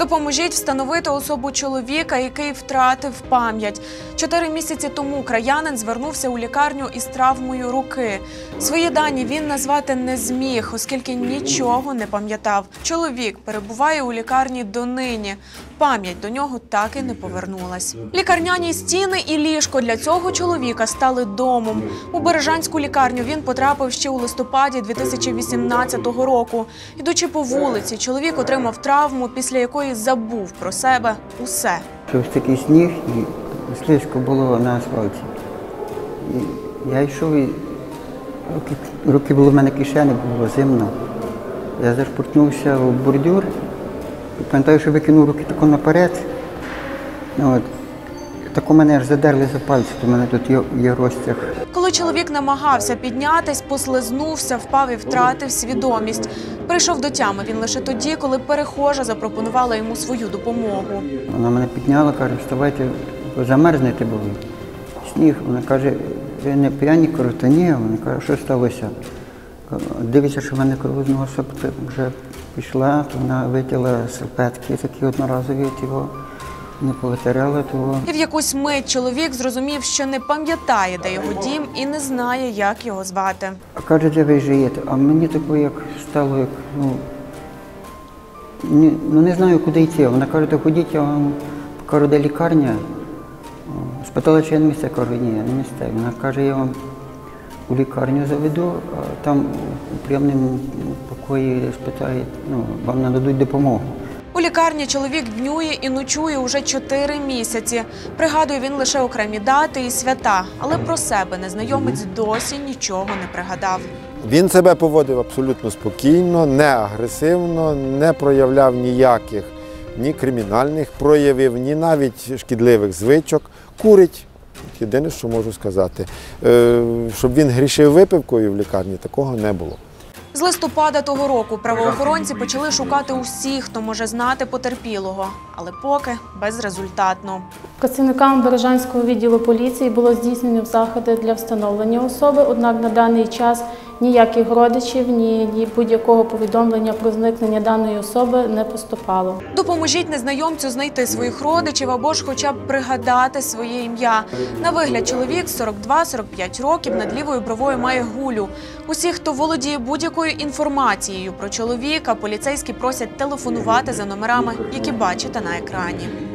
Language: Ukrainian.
Допоможіть встановити особу чоловіка, який втратив пам'ять. Чотири місяці тому краянин звернувся у лікарню із травмою руки. Свої дані він назвати не зміг, оскільки нічого не пам'ятав. Чоловік перебуває у лікарні донині. Пам'ять до нього так і не повернулась. Лікарняні стіни і ліжко для цього чоловіка стали домом. У Бережанську лікарню він потрапив ще у листопаді 2018 року. Ідучи по вулиці, чоловік отримав травму, після якої забув про себе усе. Щось такий сніг і слизько було на асфальті. І я йшов і руки, руки були в мене кишені, було зимно. Я зашпуртнувся в бордюр. І пам'ятаю, що викинув руки тако наперед. От. Так у мене аж задерли за пальці, то в мене тут є, є розтяг. Коли чоловік намагався піднятись, послизнувся, впав і втратив свідомість. Прийшов до тями він лише тоді, коли перехожа запропонувала йому свою допомогу. Вона мене підняла, каже, вставайте, замерзнете, бо ви сніг. Вона каже, ви не п'яні, кажу, та ні. Вона каже, що сталося? Кажу, Дивиться, що в мене кров з носа вже пішла, то вона витягла серпетки такі одноразові, от його не повитирала, то І в якусь мить чоловік зрозумів, що не пам'ятає, де його дім, і не знає, як його звати. А каже, де ви живете? А мені тако як стало, як, ну, ні, ну не знаю, куди йти. Вона каже, то ходіть, я вам покажу, де лікарня. Спитала, чи я на місце, я кажу, ні, я не місце. Вона каже, я вам у лікарню заведу, а там у прийомному покої спитають, ну, вам нададуть допомогу. Лікарні чоловік днює і ночує уже чотири місяці. Пригадує він лише окремі дати і свята, але про себе незнайомець досі нічого не пригадав. Він себе поводив абсолютно спокійно, не агресивно, не проявляв ніяких ні кримінальних проявів, ні навіть шкідливих звичок. Курить. Єдине, що можу сказати, Е, щоб він грішив випивкою в лікарні, такого не було. З листопада того року правоохоронці почали шукати усіх, хто може знати потерпілого, але поки безрезультатно. Працівникам Бережанського відділу поліції було здійснено заходи для встановлення особи, однак на даний час ніяких родичів, ні, будь-якого повідомлення про зникнення даної особи не поступало. Допоможіть незнайомцю знайти своїх родичів або ж хоча б пригадати своє ім'я. На вигляд чоловік 42-45 років над лівою бровою має гулю. Усі, хто володіє будь-якою інформацією про чоловіка, поліцейські просять телефонувати за номерами, які бачите на екрані.